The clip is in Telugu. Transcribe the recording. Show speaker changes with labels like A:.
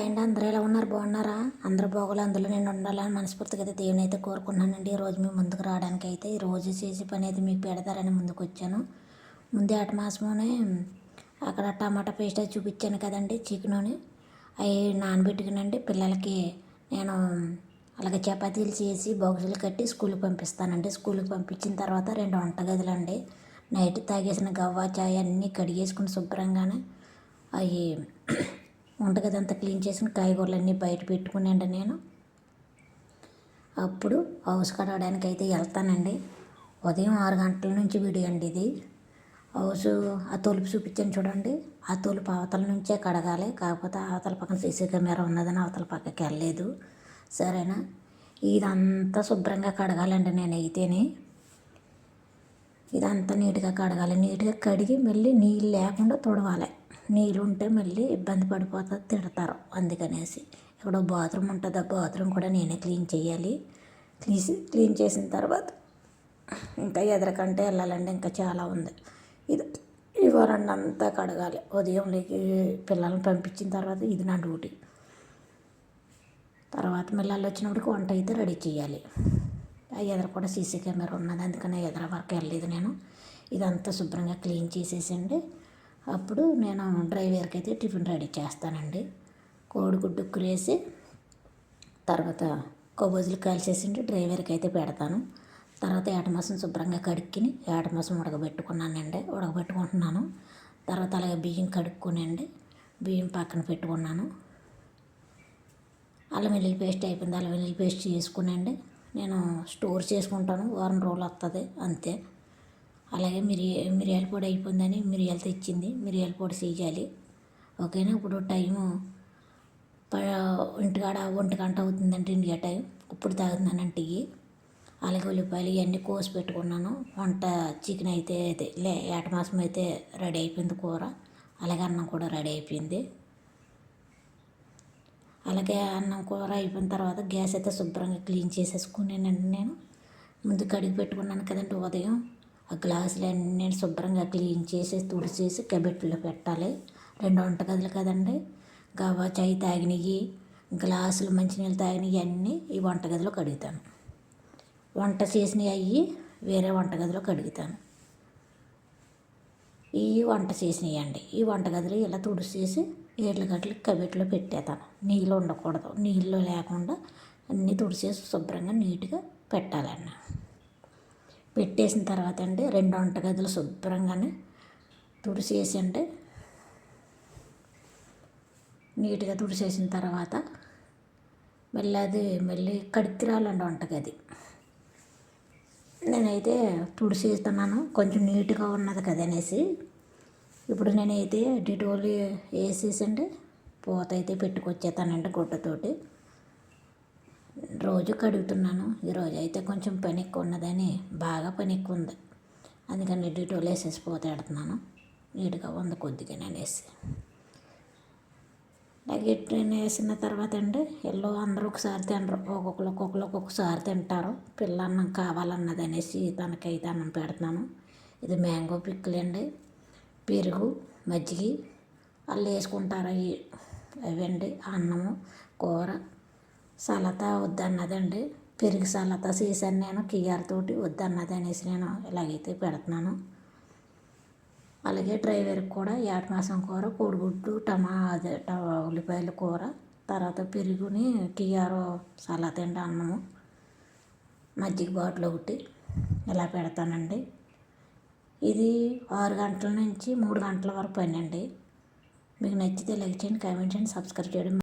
A: హాయ్ అండి అందరూ ఎలా ఉన్నారు? బాగున్నారా? అందరూ బాగోలు అందులో నేను ఉండాలని మనస్ఫూర్తిగా అయితే దేవుని అయితే కోరుకున్నానండి ఈరోజు మీ ముందుకు రావడానికి అయితే ఈ రోజు చేసే పని అయితే మీకు పెడతారని ముందుకు వచ్చాను. ముందే అట అక్కడ టమాటా పేస్ట్ అది చూపించాను కదండి చికెన్ అవి నానబెట్టుకునండి. పిల్లలకి నేను అలాగే చపాతీలు చేసి బాక్సులు కట్టి స్కూల్కి పంపిస్తానండి. స్కూల్కి పంపించిన తర్వాత రెండు వంటగదులు అండి నైట్ తాగేసిన గవ్వ చాయ్ అన్నీ కడిగేసుకుని శుభ్రంగానే అవి వంటగది అంతా క్లీన్ చేసిన కాయగూరలన్నీ బయట పెట్టుకునండి నేను. అప్పుడు హౌస్ కడగడానికి అయితే వెళ్తానండి. ఉదయం ఆరు గంటల నుంచి వీడియో అండి ఇది. హౌస్ ఆ తొలుపు చూపించాను చూడండి. ఆ తొలుపు అవతల నుంచే కడగాలి. కాకపోతే అవతల పక్కన సీసీ కెమెరా ఉన్నదని అవతల పక్కకి వెళ్ళలేదు. సరేనా? ఇదంతా శుభ్రంగా కడగాలండి నేను అయితేనే ఇదంతా నీట్గా కడగాలి. నీట్గా కడిగి మళ్ళీ నీళ్ళు లేకుండా తుడవాలి. నీళ్ళు ఉంటే మళ్ళీ ఇబ్బంది పడిపోతుంది తిడతారు. అందుకనేసి ఇక్కడ బాత్రూమ్ ఉంటుంది. ఆ బాత్రూమ్ కూడా నేనే క్లీన్ చేయాలి. క్లీన్ క్లీన్ చేసిన తర్వాత ఇంకా ఎదరకంటే వెళ్ళాలండి. ఇంకా చాలా ఉంది. ఇది ఈ వరండా అంతా కడగాలి. ఉదయం లేకి పిల్లల్ని పంపించిన తర్వాత ఇది నా డ్యూటీ. తర్వాత మళ్ళీ వాళ్ళు వచ్చినప్పటికి వంట అయితే రెడీ చేయాలి. ఆ ఎదురు కూడా సీసీ కెమెరా ఉన్నది. అందుకని ఎదుర వరకు వెళ్ళలేదు నేను. ఇదంతా శుభ్రంగా క్లీన్ చేసేసండి. అప్పుడు నేను డ్రైవర్కి అయితే టిఫిన్ రెడీ చేస్తానండి. కోడిగుడ్డు వేసి తర్వాత కొబ్బజులు కాల్చేసిండి డ్రైవర్కి అయితే పెడతాను. తర్వాత ఏటమాసం శుభ్రంగా కడుక్కుని ఏటమాసం ఉడకబెట్టుకున్నానండి. ఉడకబెట్టుకుంటున్నాను. తర్వాత అలాగే బియ్యం కడుక్కునండి. బియ్యం పక్కన పెట్టుకున్నాను. అల్లం వెల్లుల్లి పేస్ట్ అయిపోయింది. అల్లం వెల్లుల్లి పేస్ట్ చేసుకునండి. నేను స్టోర్ చేసుకుంటాను. వారం రోజులు వస్తుంది అంతే. అలాగే మిరి మిరియాల పొడి అయిపోయిందని మిరియాలు తెచ్చింది మిరియాల పొడి చేయాలి. ఓకేనా? ఇప్పుడు టైము ఇంటికాడ ఒంటి గంట అవుతుందంటే ఇండియా టైం. ఇప్పుడు తాగుతున్నానంటే అలాగే ఉల్లిపాయలు ఇవన్నీ కోసి పెట్టుకున్నాను. వంట చికెన్ అయితే లే ఏట మాసం అయితే రెడీ అయిపోయింది కూర. అలాగే అన్నం కూడా రెడీ అయిపోయింది. అలాగే అన్నం కూర అయిపోయిన తర్వాత గ్యాస్ అయితే శుభ్రంగా క్లీన్ చేసేసుకునేనండి నేను. ముందు కడిగి పెట్టుకున్నాను కదండి ఉదయం. ఆ గ్లాసులన్నీ శుభ్రంగా క్లీన్ చేసి తుడిచేసి కబెట్లో పెట్టాలి. రెండు వంటగదులు కదండి. గవ్వ చాయ్ తాగినవి గ్లాసులు మంచినీళ్ళు తాగినవి అన్నీ ఈ వంటగదిలో కడుగుతాను. వంట చేసినవి అవి వేరే వంటగదిలో కడుగుతాను. ఈ వంట చేసినవి అండి. ఈ వంటగదిలో ఇలా తుడిచేసి ఏడ్ల గట్లు కబెట్లో పెట్టేతాను నీళ్ళు ఉండకూడదు. నీళ్ళు లేకుండా అన్నీ తుడిచేసి శుభ్రంగా నీట్గా పెట్టాలన్న. పెట్టేసిన తర్వాత అండి రెండు వంటగదులు శుభ్రంగానే తుడిసేసి అంటే నీట్గా తుడిసేసిన తర్వాత మళ్ళీ అది మళ్ళీ కడితిరాలండి వంటగది. నేనైతే తుడిసేస్తున్నాను కొంచెం నీట్గా ఉన్నది కదా అనేసి ఇప్పుడు నేనైతే డిటోల్ వేసేసి అండి పూత అయితే పెట్టుకొచ్చేస్తానండి గుడ్డతోటి. రోజు కడుగుతున్నాను. ఈరోజు అయితే కొంచెం పని ఎక్కువ ఉన్నదని బాగా పని ఎక్కువ ఉంది అందుకని డీటోల్ వేసేసి పోతే పెడుతున్నాను నీట్గా ఉంది కొద్దిగా అనేసి వేసి వేసిన తర్వాత అండి ఎల్లో అందరూ ఒకసారి తినరు. ఒక్కొక్కరు ఒక్కొక్కరు ఒక్కొక్కసారి తింటారు. పిల్ల అన్నం కావాలన్నది అనేసి తనకైతే అన్నం పెడుతున్నాను. ఇది మ్యాంగో పిక్కులండి పెరుగు మజ్జిగ వాళ్ళు వేసుకుంటారు అవి అవండి అన్నము కూర సలత వద్దన్నదండి. పెరుగు సలత చేశాను నేను కియార్ తోటి వద్దన్నది అనేసి నేను ఇలాగైతే పెడుతున్నాను. అలాగే డ్రైవర్కి కూడా ఏట మాసం కూర కోడిగుడ్డు టమా అదే ఉల్లిపాయల కూర తర్వాత పెరుగుని కియారో సలత అండి అన్నము. మజ్జిగ బాటిల్ ఒకటి ఇలా పెడతానండి. ఇది ఆరు గంటల నుంచి మూడు గంటల వరకు పని అండి మీకు నచ్చితే లైక్ చేయండి కామెంట్ చేయండి సబ్స్క్రైబ్ చేయడం